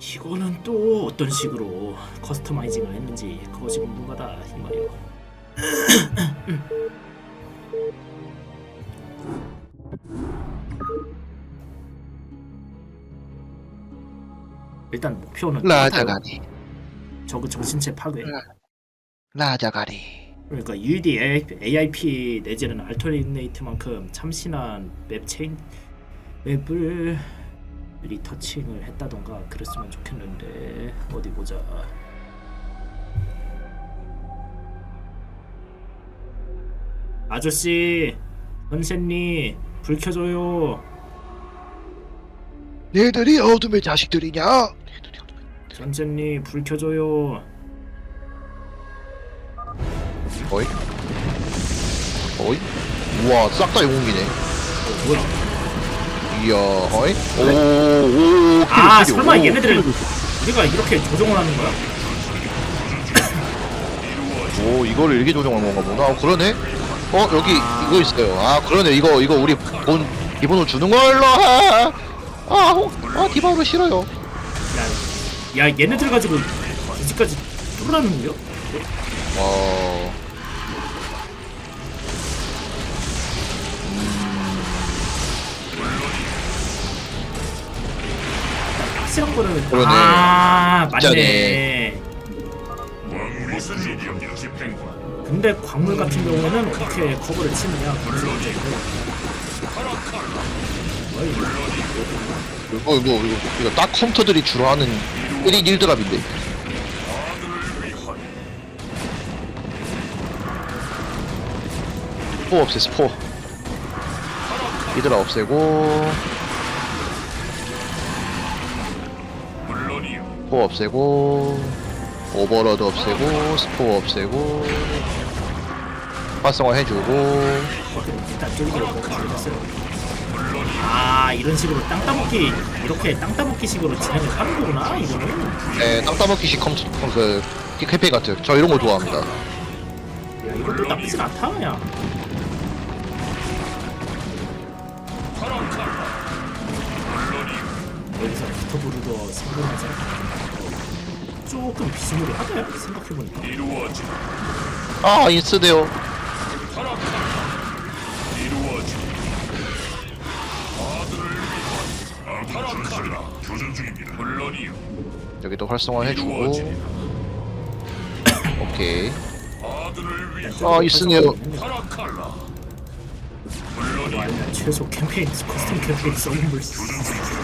이거는 또 어떤 식으로 커스터마이징을 했는지 그것이 궁금하다 이 말이오. 일단 목표는. 라자가리 저그 정신체 파괴. 라자가리 그러니까 UED AIP 내지는 알터네이트만큼 참신한 맵 체인 맵을 리터칭을 했다던가 그랬으면 좋겠는데 어디 보자. 아저씨, 선생님 불 켜줘요. 얘들이 어둠의 자식들이냐 선생님 불 켜줘요. 어이 어이 우와 싹 다 영웅이네 어, 뭐야? 이야 어이? 오오 아 설마 얘네들을 우리가 이렇게 조종을 하는 거야? 오 이거를 이렇게 조정한 건가 보다. 어, 그러네? 어 여기 아. 이거 있어요. 아 그러네. 이거 이거 우리 본 기본으로 주는 걸로. 아, 아, 호- 아 디바우로 싫어요. 야, 야 얘네들 가지고 이제까지 뚫으라는 거요? 와 확실한 거는 그러네. 아 맞네. 진짜네. 무슨 일이야 집행관 근데 광물 같은 경우에는 어떻게 커버를 치느냐. 어이, 이거 이거 이거, 이거 딱 컴퓨터들이 주로 하는 1인 1드랍인데 스포 없애 스포 이드라 없애고 스포 없애고 오버로드 없애고 스포 없애고 활성화 해주고. 아 이런 식으로 땅 따먹기 이렇게 땅 따먹기 식으로 진행을 하는 거구나 이거는. 네, 땅 따먹기식 컴퓨터 그 캠페인 같은 저 이런 거 좋아합니다 야 이것도 나쁘진 않다 그냥. 여기서 비터브루더 생각하면서 조금 비스무리하다 생각해보니까. 이루어지. 아 인스데요. 이루어지. 파라칼라. 교전 중입니다. 물론이요. 여기도 활성화 해주고. 이루어지. 오케이. 아들을 아 있으네요. 파라칼라. 와, 일단 최소 캠페인 커스텀 캠페인 써본. 파라칼라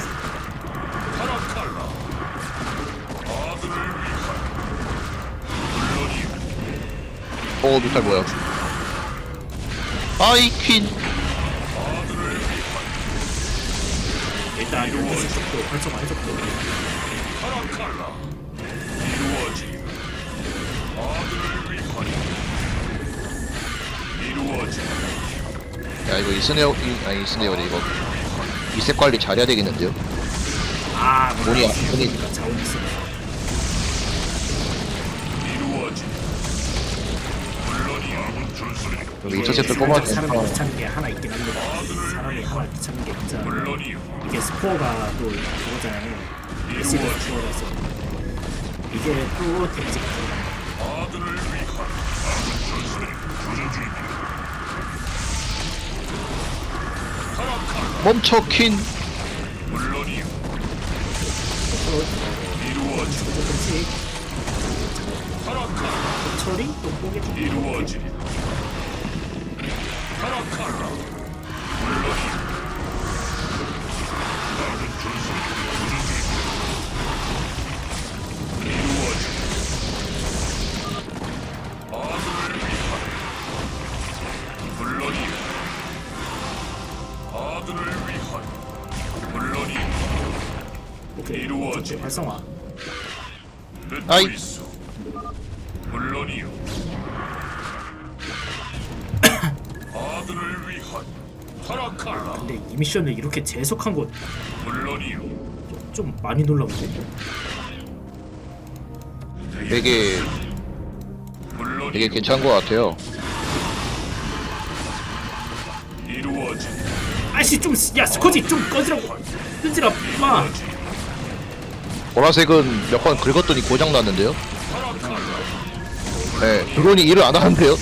어 미탈 뭐야. 아이 퀸. 일단 아들을 위하여 이루어지 야 이거 이스네어 이, 아니 이스네어래 이거. 이색 관리 잘해야 되겠는데요? 아 뭐냐, 그러니까 자원 있어 여기 인터셉트 살짝 뽑아야 사람이 되니까 귀찮은 게 하나 있긴 합니다 사람이 하나 귀찮은 게 진짜 이게 스포가 또 그거잖아요. 레시드 스포라서 이게 또 데미지가 파라칼라 멈춰 퀸. 조금씩 처리? 또 뽀개주고 이루어지 파라 이루어지 아들을 위하여 물론이요 아들을 위하여 물론이요 오케이 이루어지. 어쨌든 활성화 듣고 아이. 있어 물론이요 아들을 위하여 파라칼라. 근데 이 미션을 이렇게 재속한 거 물론이요. 좀 많이 놀라운데? 되게 되게 괜찮은 것 같아요. 이루어지 아씨 좀 야 스코지 좀 꺼지라고. 끄지라 마. 보라색은 몇 번 긁었더니 고장 났는데요. 네, 드론이 일을 안 하는데요.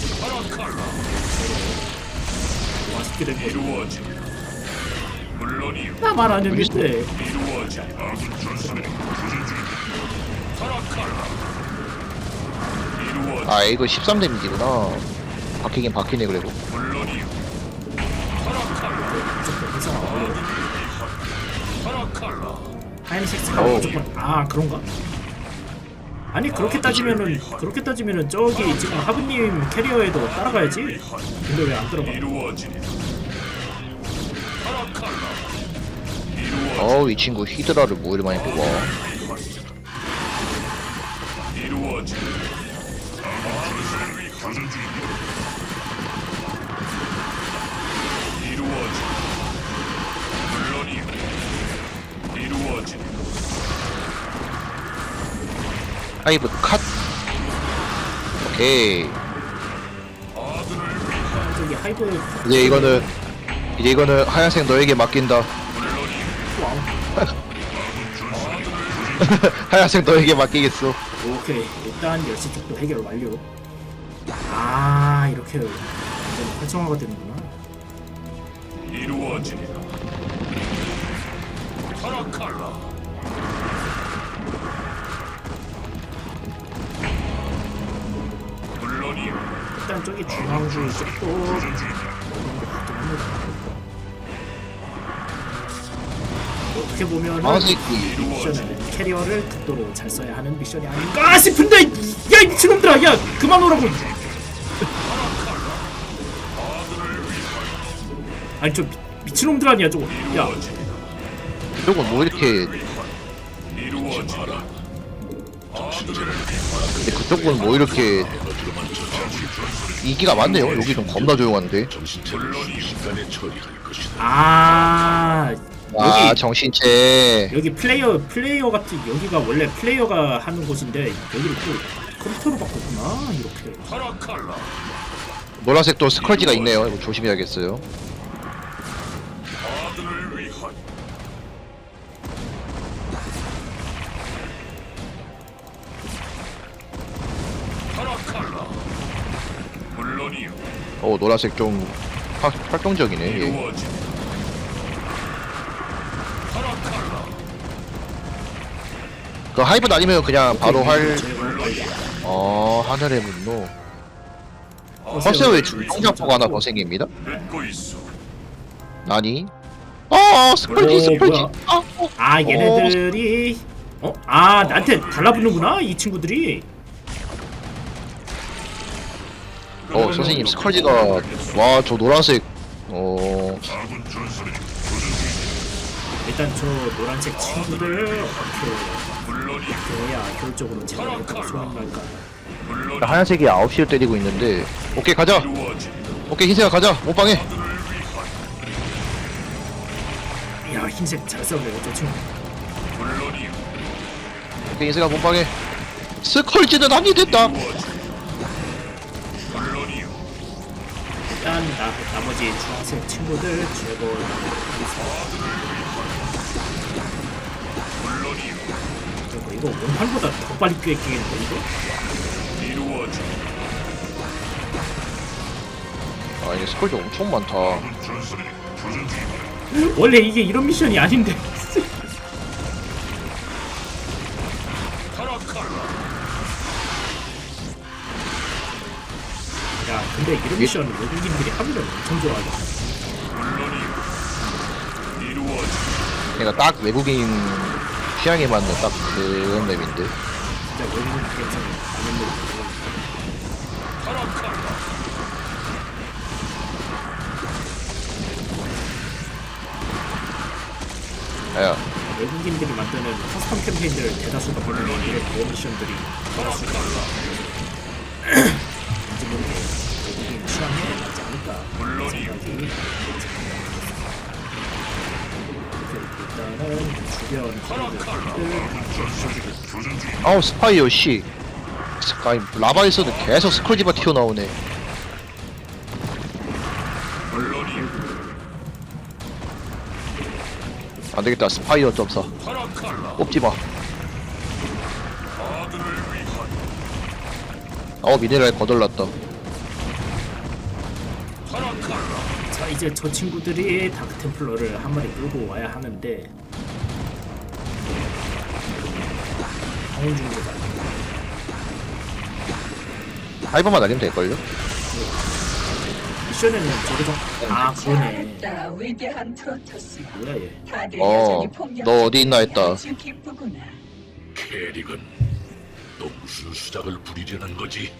맛있게 된 거죠. 이루어지. 물론이요. 나말 안 했는데. 이루어지. 아군 전선이 교전 중이다. 타락하라. 이루어지. 아, 이거 13 데미지구나. 바뀌긴 바뀌네 그래도. 물론이요. 타락하라. 타락하라. 하이닉스가 어우. 무조건 아 그런가? 아니 그렇게 따지면은 그렇게 따지면은 저기 지금 하부님 캐리어에도 따라가야지. 근데 왜 안 들어가? 이루어지. 어우, 이 친구 히드라를 뭐 이리 많이 뽑아. 하이브 컷. 오케이. 하이브 이제 이거는 이제 이거는 하얀색 너에게 맡긴다. 하얀색 너에게 맡기겠어. 오케이 일단 열시 쪽도 해결 완료. 아 이렇게 완전 활성화가 되는구나. 이루어지리라. 타락할라. 일단 저기 중앙주 쪽도 어떻게 보면은 파란색 이 미션은 캐리어를 극도로 잘 써야 하는 미션이 아닌가 싶은데 야이 미친놈들아 야 그만 오라고 아니 저 미, 미친놈들 아니야 저거 야. 저건 뭐 이렇게. 근데 그쪽은 뭐 이렇게 인기가 많네요. 여기 좀 겁나 조용한데. 아 아 여기 정신체. 여기 플레이어 플레이어 같은 여기가 원래 플레이어가 하는 곳인데 여기를 또 컴퓨터로 바꿨구나 이렇게 타락할라. 노란색도 스컬지가 있네요. 이거 조심해야겠어요. 어 노란색 좀 화, 활동적이네. 얘. 이루어지. 하이브 아니면 그냥 바로 할. 어 하늘의 분노. 벌써 왜 중장포가 하나 더 생깁니다? 아니. 아 스컬지 오, 스컬지. 뭐야? 아, 어. 아 얘네들이 어? 아 나한테 달라붙는구나 이 친구들이 어 선생님 스컬지가 와 저 노란색. 어. 일단 저 노란색 친구들 어떻게 하얀색이 9시를 때리고 있는데. 오케이 가자. 오케이 흰색아 가자. 몸빵해. 야 흰색 잘 싸우네 물론이요. 오케이 흰색아 몸빵해. 스컬지는 아니 됐다. 일단 나, 나머지 주황색 친구들 물론 이거 원판보다 더 빨리 꿰끼겠는데 이거? 아 이게 스컬지 엄청 많다. 원래 이게 이런 미션이 아닌데. 야 근데 이런 미션 외국인들이 하기를 엄청 좋아하겠다. 그러니까 딱 외국인 취향에 맞는 딱 그런 맵인데. 진짜 외국인 많은 데 타락할라. 야 외국인들이 만드는 커스텀 캠페인들 대다수가 보면 이런 보험 미션들이 대다수가 왠지 모르게 외국인 취향에 맞지 않을까 물론이요. 아우 스파이어 씨. 스카이 라바에서도 계속 스크롤디바 튀어나오네. 안되겠다 스파이어 점사. 뽑지마. 아우 미네랄 거덜났다. 자 이제 저 친구들이 다크템플러를 한 마리 끌고 와야 하는데. 방울 중대다 하이버만 날리면 될걸요? 미션에는 저기서 아 그러네. 잘했다 위대한 프로토스 뭐야 얘? 다들 어, 여전히 폭력 너 어디 있나 했다. 아주 기쁘구나 캐릭은 또 무슨 수작을 부리려는 거지?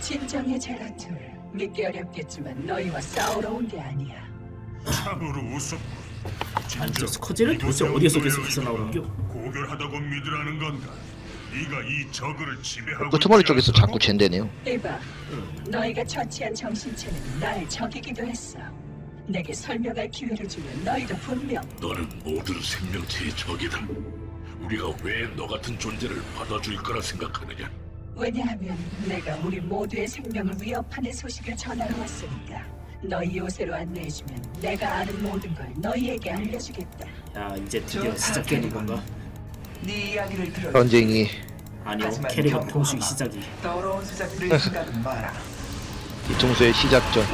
진정해 제라툴 믿기 어렵겠지만 너희와 싸우러 온 게 아니야 참으로 우습. 아니 저 스커지를 도대체 어디에서 계속해서 나오는겨? 고결하다고 믿으라는 건가? 네가 이 저그를 지배하고 끄트머리 있지 쪽에서 않다고? 자꾸 젠대네요 이봐 너희가 처치한 정신체는 날 적이기도 했어 내게 설명할 기회를 주면 너희도 분명 너는 모든 생명체의 적이다. 우리가 왜 너 같은 존재를 받아줄 거라 생각하느냐? 왜냐하면 내가 우리 모두의 생명을 위협하는 소식을 전하러 왔으니까 너희 요새로 안내해주면 내가 아는 모든 걸 너희에게 알려주겠다 야 이제 드디어 시작되는 건가? 네 이야기를 들어. 전쟁이 아니요 캐리건 통수기 시작이 더러운 수작들을 생각은 마라. 뒤통수의 시작전